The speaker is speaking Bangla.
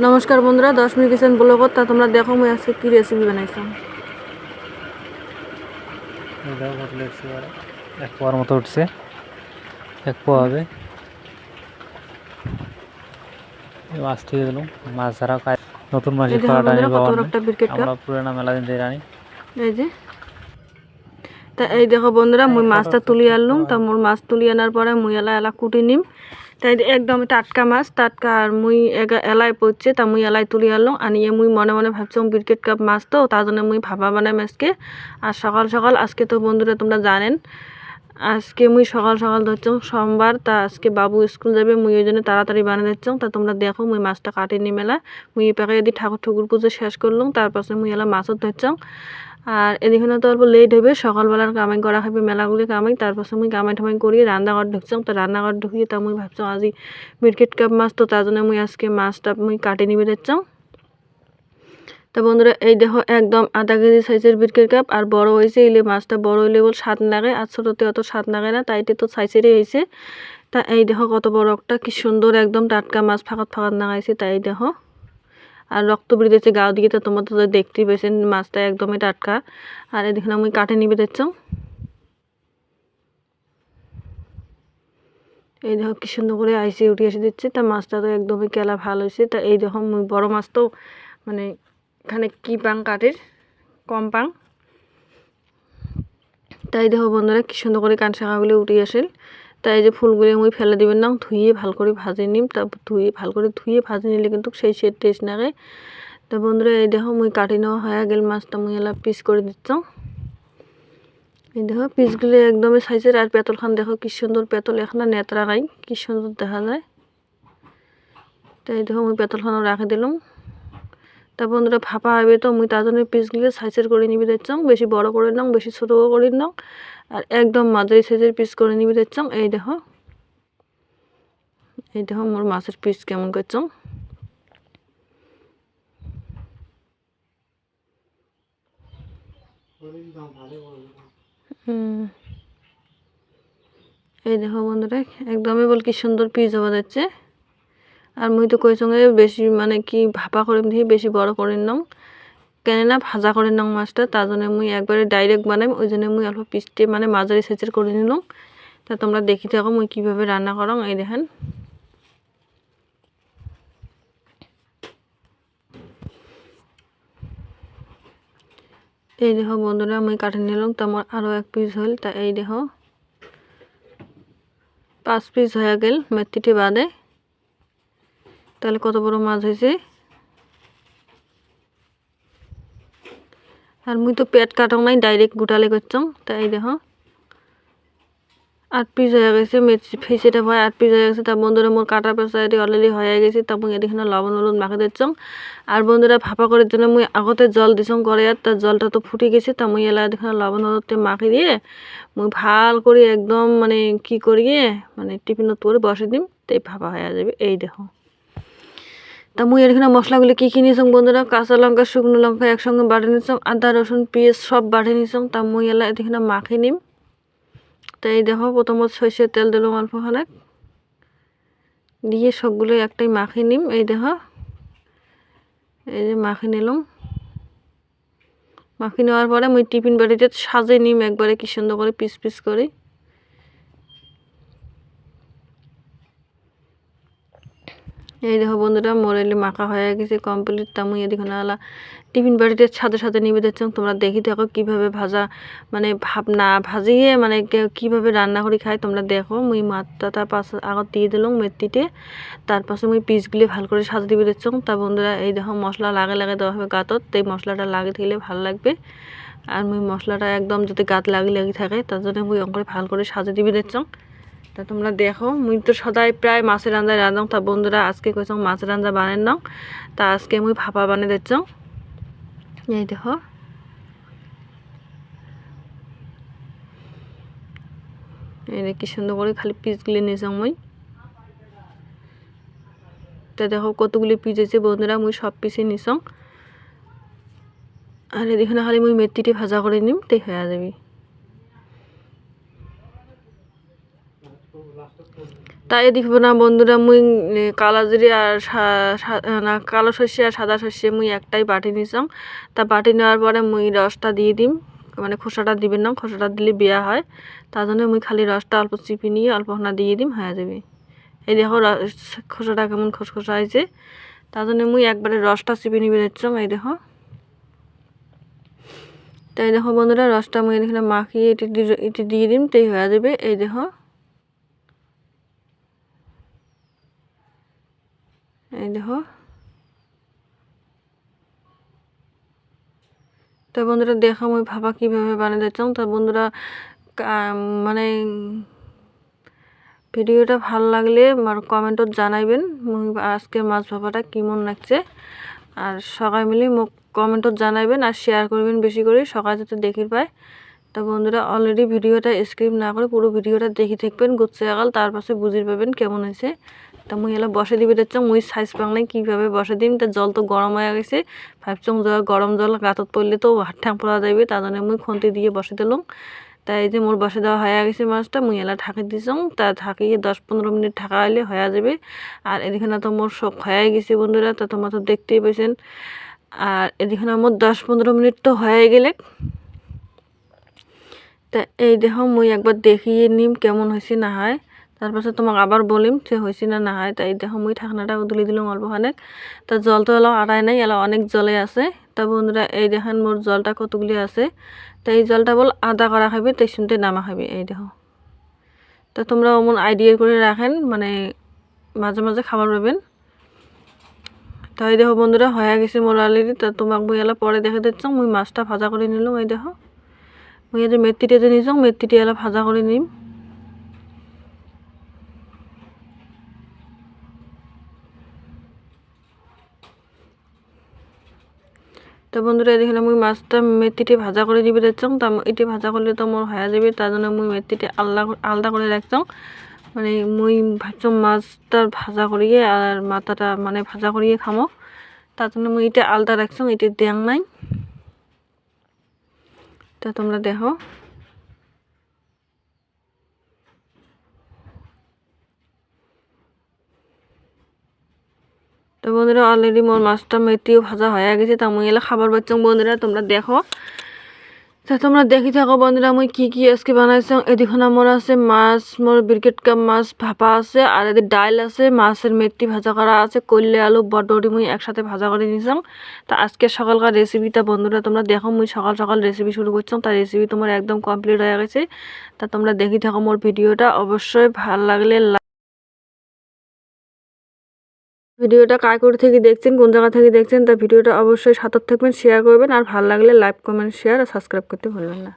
নমস্কার বন্ধুরা দশ মিনিট কিচেন ব্লগত তা তোমরা দেখো মুই আজকে কি রেসিপি বানাইছাম এক পোয়ার মতো উঠছে। এক পোয়া হবে। এই মাছ থেকে দিলাম। মাছ ছাড়াও খাই নতুন মাছের বিস্কিট কাপ আমরা পুরানা মেলা দিন জানি এই যে। তা এই দেখো বন্ধুরা মুই মাছটা তুলি আনলুম। তা মোর মাছ তুলি আনার পরে মুই এলা এলা কুটি নিম। তাই একদম টাটকা মাছ, টাটকা আর মুই এলাই পড়ছে, তা মুই এলাই তুলি আনলাম। আনিয়ে মুই মনে মনে ভাবছিলাম বিস্কিট কাপ মাছ তো তার জন্য মুই ভাবা বানাই আজকে আর সকাল সকাল, আজকে তো বন্ধুরা তোমরা জানেন, আজকে মুই সকাল সকাল ধরছাম সোমবার, তা আজকে বাবু স্কুল যাবে, মুই ওই জন্য তাড়াতাড়ি বানিয়ে দিচ্ছাম তা তোমরা দেখো, মুই মাছটা কাটি নি মেলা। মুই এই পাকে যদি ঠাকুর ঠুকুর পুজো শেষ করলাম তারপরে মুই এলা মাছও ধরছাম আর এদিকে তো অল্প লেট হবে, সকালবেলার কামাই করা খাবে মেলাগুলি কামাই, তারপর মুই কামাই ঠামাই করিয়ে রান্নাঘর ঢুকছাম তো রান্নাঘর ঢুকিয়ে তা মুই ভাবছাম আজি বিরকেট কাপ মাছ, তো তার জন্য মুই আজকে মাছটা মুই কাটি নিবে দিচ্ছাম তা বন্ধুরা, এই দেখো একদম আধা কেজি সাইজের বিরকেট কাপ, আর বড় হয়েছে ইলে মাছটা বড় হইলে বল স্বাদ লাগে, আর ছোটোতে অত স্বাদ লাগে না তাইতে তো সাইজেরই হয়েছে। তা এই দেখো কত বড় একটা, কি সুন্দর একদম টাটকা মাছ ফাঁকাত ফাঁকাত লাগাইছে, তাই দেখো। আর রক্ত বেরিয়েছে গাও দিকে, তো তোমরা তো দেখতেই পেয়েছেন মাছটা একদমই টাটকা। আর এদিকে আমি কাটে নিবে দিচ্ছ এই দেখো কি সুন্দর করে আইসে উঠে এসে দিচ্ছে, তা মাছটা তো একদমই কেলা ভালো হয়েছে। তা এই দেখো বড় মাছ তো মানে এখানে কি পাং কাঠের? কম পাং। তাই দেখো বন্ধুরা, কি সুন্দর করে কান শাখাগুলি উঠে আসেন। তাই যে ফুলগুলি মুই ফেলে দিবেন না, ধুয়ে ভালো করে ভাজে নিম তারপর ধুয়ে ভালো করে ধুয়ে ভাজে নিলে কিন্তু সেই সে টেস্ট লাগে তো বন্ধুরা, এই দেখো মুই কাটি নেওয়া হয়ে গেল, মাছটা মুই এলা পিস করে দিচ্ছ। এই দেখো পিসগুলি একদমই সাইজের আর পেতলখান দেখো কি সুন্দর পেতল, এখানে নেতরা নাই, কি সুন্দর দেখা যায়। তাই দেখো মুই পেতলখানও রাখে দিলাম। তা বন্ধুরা ফাঁপা হবে তো, মুই তার জন্য পিসগুলো সাইজের করে নিবি দিচ্ছাম বেশি বড় করে নাও, বেশি ছোটও করে নাও। আর একদম মাঝারি সাইজের পিস করে নিবি দিচ্ছাম এই দেখো। এই দেখো মোর মাছের পিস কেমন করছাম। এই দেখো বন্ধুরা, একদমই বল কি সুন্দর পিস হওয়া যাচ্ছে আর মুই তো কই সঙ্গে বেশি মানে কি ভাপা করে দিয়ে বেশি বড় করে নাও কেন না ভাজা করে নাও মাছটা, তার জন্য মুই একবারে ডাইরেক্ট বানাই ওই জন্য মুই অল্প পিসটে মানে মাঝারি সাইজের করে নিলাম। তা তোমরা দেখি থাকো মুই কীভাবে রান্না করাম এই দেখেন। এই দেখো বন্ধুরা আমি কাটে নিলাম তো আরও এক পিস হল তা এই দেখো। পাঁচ পিস হয়ে গেল, মেথিটি বাদে। তাহলে কত বড় মাছ হয়েছে? আর মুই তো পেট কাটাও নাই, ডাইরেক্ট গোটালে করছাম তাই দেখো। আট পিস হয়ে গেছে ফেসেটা ভয় আট পিস হয়ে গেছে। তা বন্ধুরা, মোর কাটা পেঁচা এটি অলরেডি হয়ে গেছে, তা মুই এদিকে লবণ হলুদ মাখে দিচ্ছাম। আর বন্ধুরা, ভাপা করার জন্য মুই আগতে জল দিছাম করে আর তার জলটা তো ফুটে গেছে, তা মুই এলা এদিকে লবণ হলুদতে মাখি দিয়ে মুই ভালো করে একদম মানে কি করিয়ে মানে টিফিনত করে বসে দিম, তাই ভাপা হয়ে যাবে, এই দেখো। তা মুই এখানে মশলাগুলি কী কী নিয়েছিলাম বন্ধুরা? কাঁচা লঙ্কা, শুকনো লঙ্কা একসঙ্গে বাটে নিয়েছিলাম আদা, রসুন, পেঁয়াজ সব বাটে নিয়েছিলাম তা মুই এলা এখানে মাখি নিম। তা এই দেখো, প্রথমত সর্ষের তেল দিলাম অল্প খানেক দিয়ে সবগুলো একটাই মাখি নিম। এই দেখো, এই যে মাখে নিলাম। মাখি নেওয়ার পরে মুই টিফিন বাড়িতে সাজে নিম একবারে কি সুন্দর করে পিস পিস করে। এই দেখো বন্ধুরা মোরেলি মাখা হয়ে গেছে কমপ্লিট তা মুই এদিকে নালা টিফিন বাড়িতে সাথে সাথে নিবে দিচ্ছিলাম। তোমরা দেখি দেখো কীভাবে ভাজা মানে ভাব না ভাজিয়ে মানে কীভাবে রান্না করে খাই, তোমরা দেখো। মুই মাত্রা তার পাশে আগত দিয়ে দিলাম মেথিতে। তার পাশে মুই পিসগুলি ভালো করে সাজা দিবে দিচ্ছিলাম। তা বন্ধুরা, এই দেখো মশলা লাগে লাগে দেওয়া হবে গাতত। এই মশলাটা লাগে থাকলে ভালো লাগবে। আর মুই মশলাটা একদম যদি গাত লাগি লাগি থাকে, তার জন্য মুই অঙ্করে ভালো করে সাজা দিবে দিচ্ছিলাম। তা তোমরা দেখো, মুই তো সদাই প্রায় মাছের রান্না রাঁধাও তা বন্ধুরা আজকে কইসাম মাছের রান্না বানাই নাও। তা আজকে মুই ভাপা বানিয়ে দিচ্ছ। এই দেখো। যে কি সুন্দর করে খালি পিসগুলি নিয়েছাম মুই। তা দেখো কতগুলি পিস আছে বন্ধুরা, মুই সব পিসে নিছাম আর এদিকে খালি মুই মেথিটি ভাজা করে নিম তাই হয়ে যাবি। তাই দেখব না, বন্ধুরা, মুই কালা জিরে আর না, কালো শস্য আর সাদা শস্য মুই একটাই বাটি নিছাম। তা বাটি নেওয়ার পরে মুই রসটা দিয়ে দিম। মানে খোসাটা দিবেন না, খোসাটা দিলে বিয়া হয়। তার জন্য মুই খালি রসটা অল্প চিপি নিয়ে অল্প খানা দিয়ে দিম, হয়ে যাবে। এই দেখো খোসাটা কেমন খসখসা হয়েছে। তার জন্য মুই একবারে রসটা চিপি নিবে দিচ্ছিলাম এই দেখো। তাই দেখো বন্ধুরা, রসটা মুই এখানে মাখিয়ে এটি এটি দিয়ে দিম, তাই হয়ে যাবে, এই দেখো। দেখো তো বন্ধুরা, দেখো আমি ভাবা কীভাবে বানাতে চাও তা বন্ধুরা মানে ভিডিওটা ভালো লাগলে আমার কমেন্টত জানাইবেন, মুই আজকে মাছ ভাবাটা কেমন লাগছে। আর সবাই মিলে মোক কমেন্টত জানাইবেন আর শেয়ার করবেন বেশি করে, সবাই যাতে দেখি পায়। তো বন্ধুরা অলরেডি ভিডিওটা স্ক্রিপ না করে পুরো ভিডিওটা দেখি থাকবেন গুচ্ছে আগাল তার পাশে বুঝি পাবেন কেমন হয়েছে। তা মুই এলা বসে দিবে দেখছ মুই সাইজ পাংলাই কীভাবে বসে দিম? তা জল তো গরম হয়ে গেছে। ভাবছং জল গরম জল গাতত পড়লে তো হাত পড়া যাবে তার জন্য মুই খন্তি দিয়ে বসে দিলাম। তাই এই যে মোর বসে দেওয়া হয়ে গেছে মাছটা, মুই এলা ঢাকি দিছং তা ঢাকিয়ে দশ পনেরো মিনিট ঢাকা হলে হয়ে যাবে। আর এদিকে তো মোর সব হয়ে গেছে বন্ধুরা, তা তোমরা তো দেখতেই পেয়েছেন আর এদিকে আমার দশ পনেরো মিনিট তো হয়ে গেলে। তা এই দেখো, মুই একবার দেখিয়ে নিম কেমন হয়েছে না হয়। তারপাছত তোমাক আবার বলিম যে হয়েছে না না হয় তা এই দেখো মুই ঠাকনাটা উদলি দিলাম অল্প খানেক তা জল তো এলাও আড়াই নাই এলাও অনেক জলে আছে। তা বন্ধুরা এই দেখেন মোর জলটা কতগুলি আছে। তা এই জলটা বল আদা করা খাবে তাই শুনতে নামা খাবে, এই দেখো। তা তোমরা অমন আইডিয়া করে রাখেন মানে মাঝে মাঝে খাবার পাবেন তাই দেখো বন্ধুরা হয়ে গেছে মোর অলরেডি তা তোমাক মুই এলা পরে দেখে দিচ্ছ মুই মাছটা ভাজা করে নিলাম এই দেখো। মুই এই যে মেথিটা যে নিছং মেথিটি এলা ভাজা করে নিম। তো বন্ধুরা, এদিকে মুই মাছটা মেথিটি ভাজা করে দিবে দেখছং? তা এটি ভাজা করলে তো মোর হয়ে যাবে, তার জন্য মুই মেথিটি আলাদা আলাদা করে রাখছং মানে মুই ভাবছং মাছটা ভাজা করিয়ে আর মাথাটা মানে ভাজা করিয়ে খামো। তার জন্য মুই এটা আলাদা রাখছং এটি দেয়াং নাই। তা তোমরা দেখো। বন্ধুরা অলরেডি মোর মাছটা মেথিও ভাজা হয়ে গেছে, তা মুই এলা খাবার পাচ্ছং বন্ধুরা, তোমরা দেখো। তা তোমরা দেখি থাকো বন্ধুরা, মুই কি কি আজকে বানাইছং। এদিখন আমার আছে মাছ, মোর ব্রিকেট কাপ মাছ, ভাপা আছে, আর এদের ডাইল আছে, মাছের মেথি ভাজা করা আছে কল্লে আলু, বটবটি মুই একসাথে ভাজা করে নিয়েছাম তা আজকে সকালকার রেসিপিটা বন্ধুরা, তোমরা দেখো, মুই সকাল সকাল রেসিপি শুরু করছাম তার রেসিপি তোমার একদম কমপ্লিট হয়ে গেছে। তা তোমরা দেখি থাকো মোর ভিডিওটা, অবশ্যই ভালো লাগলে ভিডিওটা কার করে থেকে দেখছেন, কোন জায়গা থেকে দেখছেন তা ভিডিওটা অবশ্যই সাথে থাকবেন শেয়ার করবেন, আর ভালো লাগলে লাইক কমেন্ট শেয়ার আর সাবস্ক্রাইব করতে ভুলবেন না।